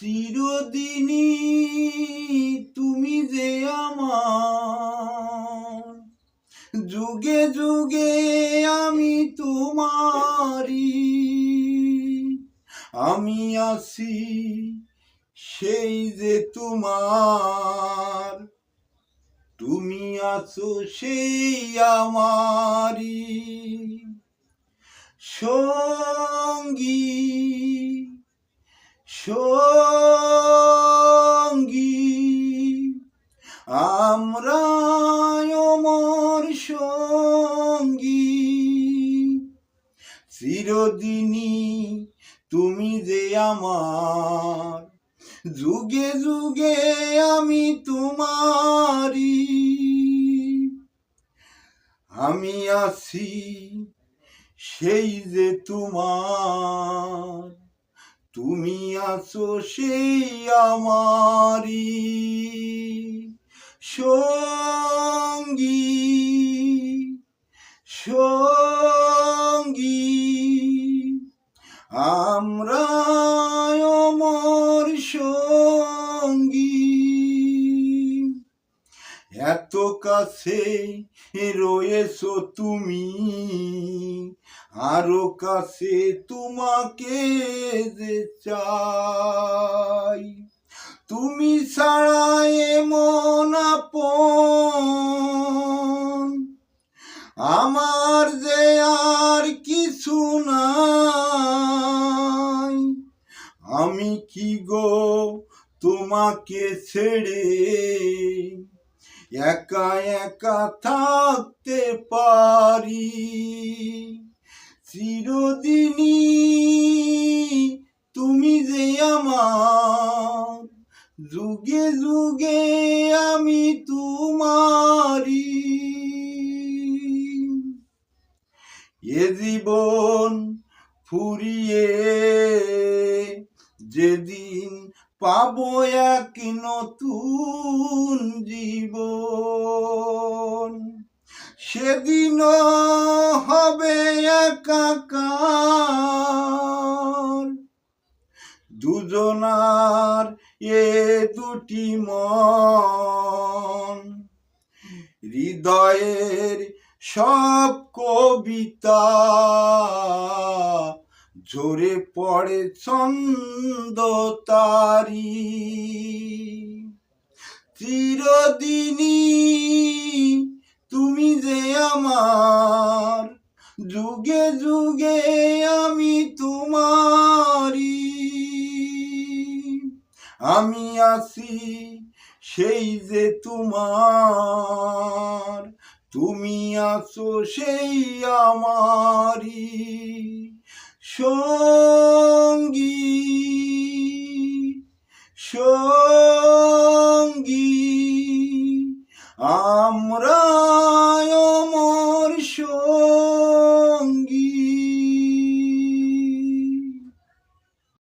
চিরদিনই তুমি যে আমার। যুগে যুগে আমি তোমারি আমি আছি সেই যে তোমার। তুমি আছো সেই আমারি সঙ্গী সঙ্গী। আমরা অমর সঙ্গী। চিরদিনই তুমি যে আমার, যুগে যুগে আমি তোমারি আমি আছি সেই যে তোমার, তুমি আছো সেই আমারি সঙ্গী সঙ্গী। আমরা অমর সঙ্গী। এত কাছে রয়েছো তুমি, আরও কাছে তোমাকে যে চাই। তুমি ছাড়া এমন আমার যে আর কিছু নাই, আমি কি গো তোমাকে ছেড়ে একা একা থাকতে পারি? চিরদিনই তুমি যে আমার, যুগে যুগে আমি তোমারি এ জীবন ফুরিয়ে যেদিন পাবো এক নতুন জীবন। সেদিনও হবে একাকার। দুজনার এ দুটি মন। হৃদয়ের সব কবিতা ঝরে পড়ে ছন্দ তারি। চিরদিনই তুমি যে আমার, যুগে যুগে আমি তোমারি আমি আছি সেই যে তোমার তুমি আছো সেই আমারি সঙ্গী সঙ্গী।